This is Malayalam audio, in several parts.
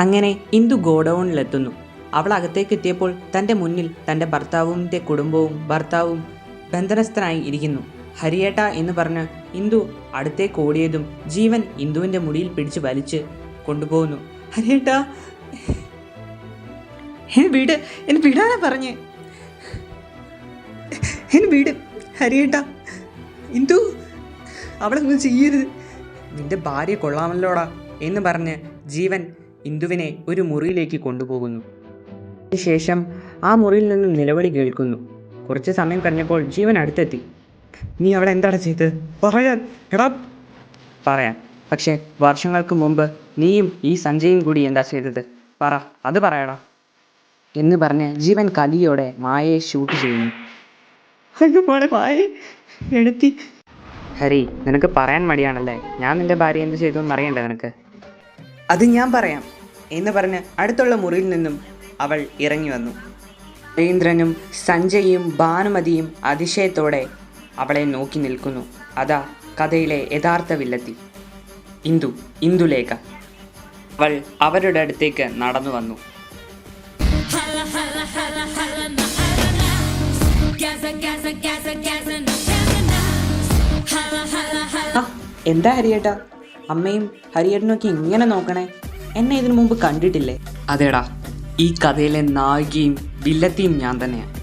അങ്ങനെ ഇന്ദു ഗോഡൌണിലെത്തുന്നു. അവൾ അകത്തേക്ക് എത്തിയപ്പോൾ തന്റെ മുന്നിൽ തന്റെ ഭർത്താവിന്റെ കുടുംബവും ഭർത്താവും ബന്ധനസ്ഥനായി ഇരിക്കുന്നു. ഹരിയേട്ട എന്ന് പറഞ്ഞ് ഇന്ദു അടുത്തേക്ക് ഓടിയതും ജീവൻ ഇന്ദുവിന്റെ മുടിയിൽ പിടിച്ച് വലിച്ച് കൊണ്ടുപോകുന്നു. ഹരിയേട്ട വീട് എന്നെ വിടാനാ പറഞ്ഞേ? എന്നെ വീട് ഹരിയേട്ട ഇന്ദു അവളൊന്നും ചെയ്യരുത്. നിന്റെ ഭാര്യ കൊള്ളാമല്ലോടാ എന്ന് പറഞ്ഞ് ജീവൻ ഇന്ദുവിനെ ഒരു മുറിയിലേക്ക് കൊണ്ടുപോകുന്നു. ശേഷം ആ മുറിയിൽ നിന്ന് നിലവിളി കേൾക്കുന്നു. കുറച്ച് സമയം കഴിഞ്ഞപ്പോൾ ജീവൻ അടുത്തെത്തി. നീ അവിടെ എന്താണ് ചെയ്തത്? പറയാൻ എടാ. പറയാൻ. പക്ഷേ വർഷങ്ങൾക്ക് മുമ്പ് നീയും ഈ സഞ്ജയും കൂടി എന്താ ചെയ്തത്? പറ അത് പറയടാ. എന്ന് പറഞ്ഞ് ജീവൻ കലിയോടെ മായയെ ഷൂട്ട് ചെയ്യുന്നു. ഹരി നിനക്ക് പറയാൻ മടിയാണല്ലേ? ഞാൻ നിന്റെ ഭാര്യ എന്ത് ചെയ്തു എന്ന് അറിയണ്ടേ നിനക്ക്? അത് ഞാൻ പറയാം എന്ന് പറഞ്ഞ് അടുത്തുള്ള മുറിയിൽ നിന്നും അവൾ ഇറങ്ങി വന്നു. രവീന്ദ്രനും സഞ്ജയും ഭാനുമതിയും അതിശയത്തോടെ അവളെ നോക്കി നിൽക്കുന്നു. അതാ കഥയിലെ യഥാർത്ഥ വില്ലത്തി. ഇന്ദു ഇന്ദുലേഖ. അവൾ അവരുടെ അടുത്തേക്ക് നടന്നു വന്നു. എന്താ ഹരിയേട്ടാ? അമ്മയും ഹരിയേട്ടനൊക്കെ ഇങ്ങനെ നോക്കണേ? എന്നെ ഇതിനു മുമ്പ് കണ്ടിട്ടില്ലേ? അതേടാ ഈ കഥയിലെ നായികയും വില്ലത്തിയും ഞാൻ തന്നെയാണ്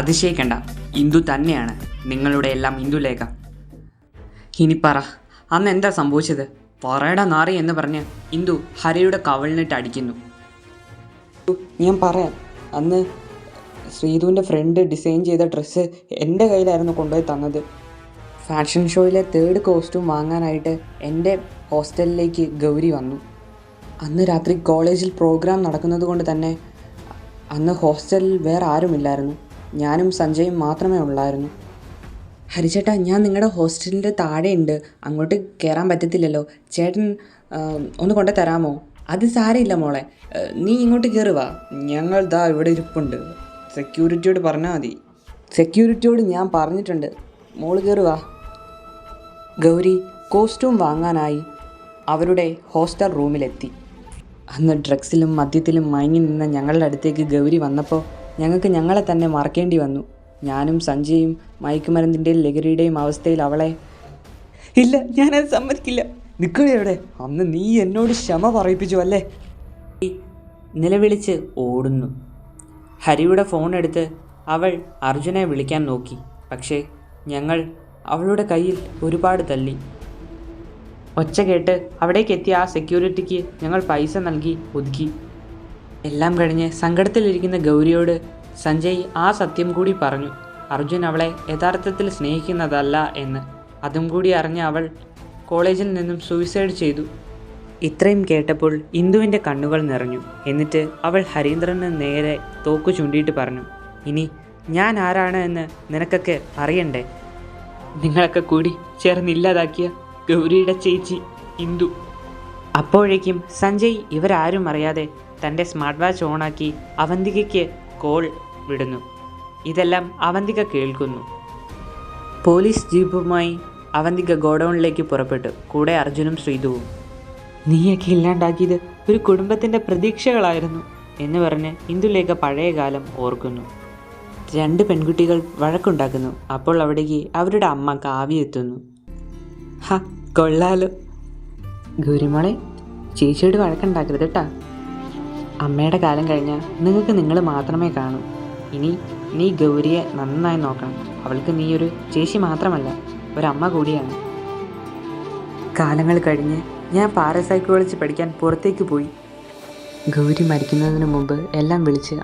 അതിശയിക്കണ്ട ഇന്ദു തന്നെയാണ് നിങ്ങളുടെ എല്ലാം ഇന്ദുലേഖ ഇനി പറ അന്ന് എന്താ സംഭവിച്ചത്? പറയട നാറി എന്ന് പറഞ്ഞ് ഇന്ദു ഹരിയുടെ കവളിനിട്ട് അടിക്കുന്നു. ഞാൻ പറയാം അന്ന് ശ്രീധുവിന്റെ ഫ്രണ്ട് ഡിസൈൻ ചെയ്ത ഡ്രസ്സ് എന്റെ കയ്യിലായിരുന്നു കൊണ്ടുപോയി തന്നത്. ഫാഷൻ ഷോയിലെ തേർഡ് കോസ്റ്റ്യൂം വാങ്ങാനായിട്ട് എന്റെ ഹോസ്റ്റലിലേക്ക് ഗൗരി വന്നു. അന്ന് രാത്രി കോളേജിൽ പ്രോഗ്രാം നടക്കുന്നത് കൊണ്ട് തന്നെ അന്ന് ഹോസ്റ്റലിൽ വേറെ ആരുമില്ലായിരുന്നു. ഞാനും സഞ്ജയും മാത്രമേ ഉള്ളായിരുന്നു. ഹരിചേട്ടാ ഞാൻ നിങ്ങളുടെ ഹോസ്റ്റലിന്റെ താഴെയുണ്ട്. അങ്ങോട്ട് കയറാൻ പറ്റത്തില്ലല്ലോ. ചേട്ടൻ ഒന്ന് കൊണ്ടു തരാമോ? അത് സാരമില്ല മോളെ. നീ ഇങ്ങോട്ട് കയറുവാ ഞങ്ങൾ ദാ ഇവിടെ ഇരിപ്പുണ്ട്. സെക്യൂരിറ്റിയോട് പറഞ്ഞാൽ മതി. സെക്യൂരിറ്റിയോട് ഞാൻ പറഞ്ഞിട്ടുണ്ട്. മോൾ കയറി വാ. ഗൗരി കോസ്റ്റ്യൂം വാങ്ങാനായി അവരുടെ ഹോസ്റ്റൽ റൂമിലെത്തി. അന്ന് ഡ്രഗ്സിലും മദ്യത്തിലും മയങ്ങി നിന്ന ഞങ്ങളുടെ അടുത്തേക്ക് ഗൗരി വന്നപ്പോൾ ഞങ്ങൾക്ക് ഞങ്ങളെ തന്നെ മറക്കേണ്ടി വന്നു. ഞാനും സഞ്ജയും മയക്കുമരുന്നിന്റെയും ലഹരിയുടെയും അവസ്ഥയിൽ അവളെ ഇല്ല ഞാനത് സമ്മതിക്കില്ല. നിൽക്കണേ അവിടെ. അന്ന് നീ എന്നോട് ക്ഷമ പറയിപ്പിച്ചു അല്ലേ? നിലവിളിച്ച് ഓടുന്നു. ഹരിയുടെ ഫോൺ എടുത്ത് അവൾ അർജുനെ വിളിക്കാൻ നോക്കി. പക്ഷേ ഞങ്ങൾ അവളുടെ കയ്യിൽ ഒരുപാട് തല്ലി. ഒച്ച കേട്ട് അവിടേക്ക് എത്തിയ ആ സെക്യൂരിറ്റിക്ക് ഞങ്ങൾ പൈസ നൽകി ഒതുക്കി. എല്ലാം കഴിഞ്ഞ് സങ്കടത്തിലിരിക്കുന്ന ഗൗരിയോട് സഞ്ജയ് ആ സത്യം കൂടി പറഞ്ഞു. അർജുൻ അവളെ യഥാർത്ഥത്തിൽ സ്നേഹിക്കുന്നതല്ല എന്ന്. അതും കൂടി അറിഞ്ഞ അവൾ കോളേജിൽ നിന്നും സൂയിസൈഡ് ചെയ്തു. ഇത്രയും കേട്ടപ്പോൾ ഇന്ദുവിന്റെ കണ്ണുകൾ നിറഞ്ഞു. എന്നിട്ട് അവൾ ഹരീന്ദ്രന് നേരെ തോക്കു ചൂണ്ടിയിട്ട് പറഞ്ഞു ഇനി ഞാൻ ആരാണ് എന്ന് നിനക്കൊക്കെ അറിയണ്ടേ? നിങ്ങളൊക്കെ കൂടി ചേർന്നില്ലാതാക്കിയ ഗൗരിയുടെ ചേച്ചി ഇന്ദു. അപ്പോഴേക്കും സഞ്ജയ് ഇവരാരും അറിയാതെ തന്റെ സ്മാർട്ട് വാച്ച് ഓണാക്കി അവന്തികയ്ക്ക് കോൾ വിടുന്നു. ഇതെല്ലാം അവന്തിക കേൾക്കുന്നു. പോലീസ് ജീപ്പുമായി അവന്തിക ഗോഡൗണിലേക്ക് പുറപ്പെട്ടു. കൂടെ അർജുനും ശ്രീധുവും. നീയൊക്കെ ഇല്ലാണ്ടാക്കിയത് ഒരു കുടുംബത്തിന്റെ പ്രതീക്ഷകളായിരുന്നു എന്ന് പറഞ്ഞ് ഇന്ദുലേഖ പഴയകാലം ഓർക്കുന്നു. രണ്ട് പെൺകുട്ടികൾ വഴക്കുണ്ടാക്കുന്നു. അപ്പോൾ അവിടേക്ക് അവരുടെ അമ്മ കാവ്യ എത്തുന്നു. ഹ കൊള്ളാലോ. ഗൗരിമോളെ ചേച്ചിയോട് വഴക്കുണ്ടാക്കരുത് കേട്ടാ. അമ്മയുടെ കാലം കഴിഞ്ഞാൽ നിങ്ങൾക്ക് നിങ്ങൾ മാത്രമേ കാണൂ. ഇനി നീ ഗൗരിയെ നന്നായി നോക്കണം. അവൾക്ക് നീ ഒരു ചേച്ചി മാത്രമല്ല ഒരമ്മ കൂടിയാണ്. കാലങ്ങൾ കഴിഞ്ഞ് ഞാൻ പാരസൈക്കോളജി പഠിക്കാൻ പുറത്തേക്ക് പോയി. ഗൗരി മരിക്കുന്നതിന് മുമ്പ് എല്ലാം വിളിച്ച്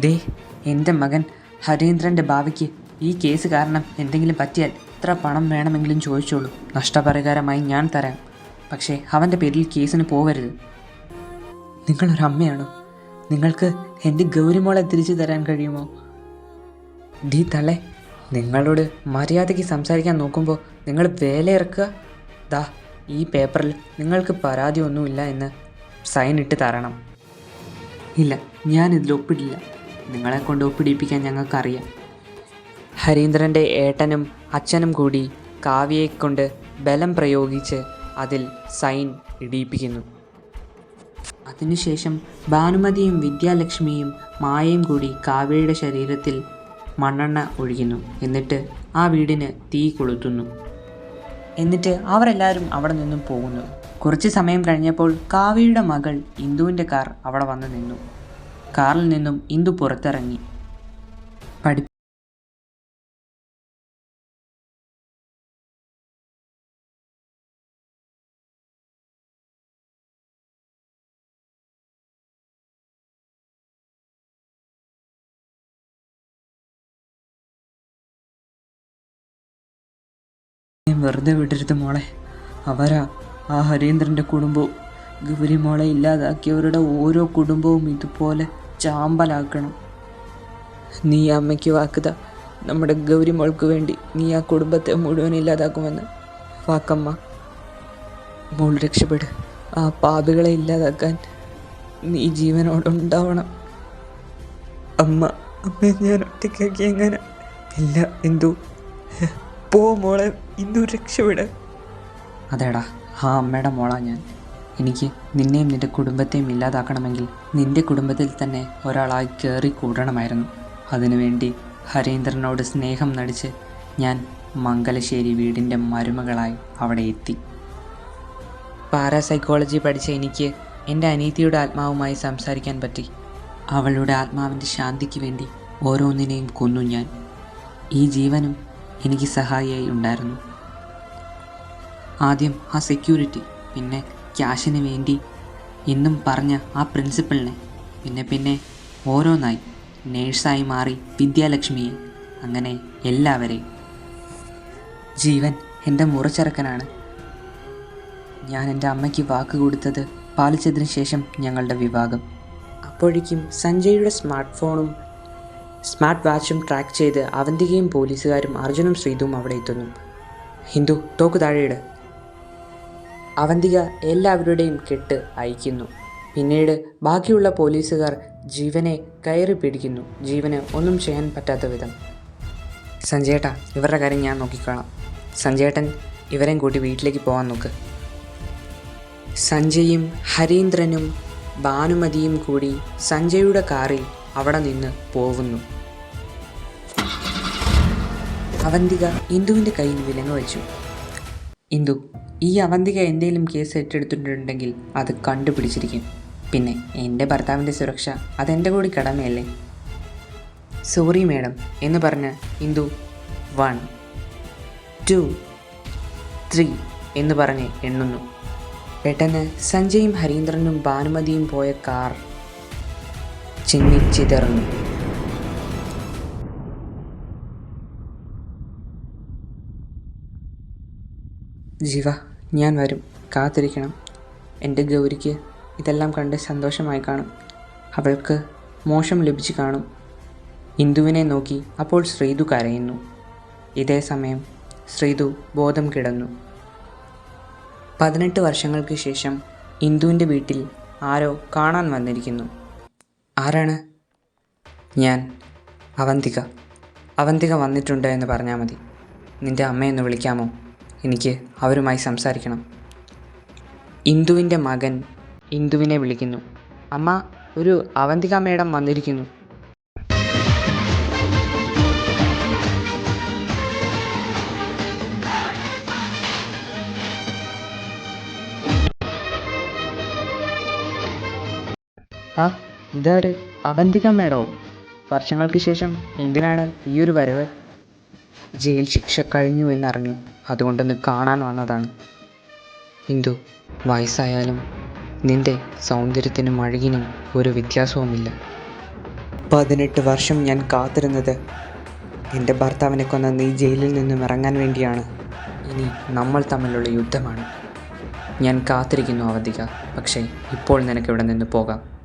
ദേ എന്റെ മകൻ ഹരീന്ദ്രന്റെ ഭാവിക്ക് ഈ കേസ് കാരണം എന്തെങ്കിലും പറ്റിയാൽ എത്ര പണം വേണമെങ്കിലും ചോദിച്ചോളൂ. നഷ്ടപരിഹാരമായി ഞാൻ തരാം. പക്ഷേ അവന്റെ പേരിൽ കേസിന് പോകരുത് നിങ്ങളൊരമ്മയാണോ നിങ്ങൾക്ക് എന്റെ ഗൗരിമോളെ തിരിച്ചു തരാൻ കഴിയുമോ? ഡി തള്ളെ നിങ്ങളോട് മര്യാദയ്ക്ക് സംസാരിക്കാൻ നോക്കുമ്പോൾ നിങ്ങൾ വേലയിറക്കുക? ദാ ഈ പേപ്പറിൽ നിങ്ങൾക്ക് പരാതിയൊന്നുമില്ല എന്ന് സൈൻ ഇട്ട് തരണം. ഇല്ല ഞാനിതിൽ ഒപ്പിടില്ല. നിങ്ങളെ കൊണ്ട് ഒപ്പിടിപ്പിക്കാൻ ഞങ്ങൾക്കറിയാം. ഹരീന്ദ്രന്റെ ഏട്ടനും അച്ഛനും കൂടി കാവ്യയെക്കൊണ്ട് ബലം പ്രയോഗിച്ച് അതിൽ സൈൻ ഇടിയിപ്പിക്കുന്നു. അതിനുശേഷം ഭാനുമതിയും വിദ്യാലക്ഷ്മിയും മായയും കൂടി കാവ്യയുടെ ശരീരത്തിൽ മണ്ണെണ്ണ ഒഴിക്കുന്നു. എന്നിട്ട് ആ വീടിന് തീ കൊളുത്തുന്നു. എന്നിട്ട് അവരെല്ലാവരും അവിടെ നിന്നും പോകുന്നു. കുറച്ച് സമയം കഴിഞ്ഞപ്പോൾ കാവ്യയുടെ മകൾ ഇന്ദുവിന്റെ കാർ അവിടെ വന്ന് നിന്നു. കാറിൽ നിന്നും ഇന്ദു പുറത്തിറങ്ങി. പഠി വെറുതെ വിടരുത് മോളെ. അവരാ ആ ഹരീന്ദ്രന്റെ കുടുംബവും. ഗൗരി മോളെ ഇല്ലാതാക്കിയവരുടെ ഓരോ കുടുംബവും ഇതുപോലെ ചാമ്പലാക്കണം. നീ അമ്മയ്ക്ക് വാക്കുത നമ്മുടെ ഗൗരിമോൾക്ക് വേണ്ടി നീ ആ കുടുംബത്തെ മുഴുവൻ ഇല്ലാതാക്കുമെന്ന്. വാക്കമ്മ മോൾ രക്ഷപ്പെട്. ആ പാപികളെ ഇല്ലാതാക്കാൻ നീ ജീവനോടുണ്ടാവണം. അമ്മ അമ്മയെ ഞാൻ ഒറ്റയ്ക്കാക്കി എങ്ങനെ? ഇല്ല എന്തു? പോ മോളെ ഇന്ദു രക്ഷപ്പെട്. അതേടാ ആ അമ്മയുടെ മോളാ ഞാൻ. എനിക്ക് നിന്നെയും നിന്റെ കുടുംബത്തെയും ഇല്ലാതാക്കണമെങ്കിൽ നിന്റെ കുടുംബത്തിൽ തന്നെ ഒരാളായി കയറി കൂടണമായിരുന്നു. അതിനുവേണ്ടി ഹരീന്ദ്രനോട് സ്നേഹം നടിച്ച് ഞാൻ മംഗലശ്ശേരി വീടിന്റെ മരുമകളായി അവിടെ എത്തി. പാരാസൈക്കോളജി പഠിച്ച എനിക്ക് എന്റെ അനീതിയുടെ ആത്മാവുമായി സംസാരിക്കാൻ പറ്റി. അവളുടെ ആത്മാവിന്റെ ശാന്തിക്ക് വേണ്ടി ഓരോന്നിനെയും കൊന്നു ഞാൻ. ഈ ജീവനും എനിക്ക് സഹായിയായി ഉണ്ടായിരുന്നു. ആദ്യം ആ സെക്യൂരിറ്റി പിന്നെ ക്യാഷിന് വേണ്ടി എന്നും പറഞ്ഞ ആ പ്രിൻസിപ്പളിനെ. പിന്നെ പിന്നെ ഓരോന്നായി. നേഴ്സായി മാറി വിദ്യാലക്ഷ്മിയെ. അങ്ങനെ എല്ലാവരെയും. ജീവൻ എന്റെ മുറച്ചെറുക്കനാണ്. ഞാൻ എന്റെ അമ്മയ്ക്ക് വാക്ക് കൊടുത്തത് പാലിച്ചതിന് ശേഷം ഞങ്ങളുടെ വിവാഹം. അപ്പോഴേക്കും സഞ്ജയുടെ സ്മാർട്ട് ഫോണും സ്മാർട്ട് വാച്ചും ട്രാക്ക് ചെയ്ത് അവന്തികയും പോലീസുകാരും അർജുനും ശ്രീതുവും അവിടെ എത്തുന്നു. ഹിന്ദു തോക്ക് താഴെയിട് അവന്തിക എല്ലാവരുടെയും കെട്ട് അയക്കുന്നു പിന്നീട് ബാക്കിയുള്ള പോലീസുകാർ ജീവനെ കയറി പിടിക്കുന്നു. ജീവന് ഒന്നും ചെയ്യാൻ പറ്റാത്ത വിധം. സഞ്ജേട്ട ഇവരുടെ കാര്യം ഞാൻ നോക്കിക്കോളാം. സഞ്ജയേട്ടൻ ഇവരെയും കൂട്ടി വീട്ടിലേക്ക് പോകാൻ നോക്ക്. സഞ്ജയും ഹരീന്ദ്രനും ഭാനുമതിയും കൂടി സഞ്ജയുടെ കാറിൽ അവിടെ നിന്ന് പോകുന്നു അവന്തിക ഇന്ദുവിന്റെ കയ്യിൽ വിലങ്ങ് വെച്ചു. ഇന്ദു ഈ അവന്തിക എന്തെങ്കിലും കേസ് ഏറ്റെടുത്തിട്ടുണ്ടെങ്കിൽ അത് കണ്ടുപിടിച്ചിരിക്കും. പിന്നെ എന്റെ ഭർത്താവിന്റെ സുരക്ഷ അതെന്റെ കൂടി കടമയല്ലേ? സോറി മേഡം എന്ന് പറഞ്ഞ് ഇന്ദു വൺ ടു ത്രീ എന്ന് പറഞ്ഞ് എണ്ണുന്നു. പെട്ടെന്ന് സഞ്ജയും ഹരീന്ദ്രനും ഭാനുമതിയും പോയ കാർ ചിന്നിച്ചിതറുന്നു ജീവ ഞാൻ വരും. കാത്തിരിക്കണം. എന്റെ ഗൗരിക്ക് ഇതെല്ലാം കണ്ട് സന്തോഷമായി കാണും. അവൾക്ക് മോശം ലഭിച്ചു കാണും. ഇന്ദുവിനെ നോക്കി അപ്പോൾ ശ്രീതു കരയുന്നു. ഇതേ സമയം ശ്രീതു ബോധം കിടന്നു. പതിനെട്ട് വർഷങ്ങൾക്ക് ശേഷം ഇന്ദുവിന്റെ വീട്ടിൽ ആരോ കാണാൻ വന്നിരിക്കുന്നു. ആരാണ്? ഞാൻ അവന്തിക. അവന്തിക വന്നിട്ടുണ്ട് എന്ന് പറഞ്ഞാൽ മതി. നിന്റെ അമ്മയെന്ന് വിളിക്കാമോ? എനിക്ക് അവരുമായി സംസാരിക്കണം. ഇന്ദുവിന്റെ മകൻ ഇന്ദുവിനെ വിളിക്കുന്നു. അമ്മ ഒരു അവന്തിക മേഡം വന്നിരിക്കുന്നു. ആ ഇതാര്? അവന്തിക മേഡവും വർഷങ്ങൾക്ക് ശേഷം എന്തിനാണ് ഈ ഒരു വരവ്? ജയിൽ ശിക്ഷ കഴിഞ്ഞു എന്നറിഞ്ഞു. അതുകൊണ്ടൊന്ന് കാണാൻ വന്നതാണ്. ഹിന്ദു വയസ്സായാലും നിന്റെ സൗന്ദര്യത്തിനും അഴകിനും ഒരു വ്യത്യാസവുമില്ല. പതിനെട്ട് വർഷം ഞാൻ കാത്തിരുന്നത് എന്റെ ഭർത്താവിനെ കൊന്ന നീ ജയിലിൽ നിന്നും ഇറങ്ങാൻ വേണ്ടിയാണ്. ഇനി നമ്മൾ തമ്മിലുള്ള യുദ്ധമാണ്. ഞാൻ കാത്തിരിക്കുന്നു അവധിക. പക്ഷേ ഇപ്പോൾ നിനക്ക് ഇവിടെ നിന്ന് പോകാം.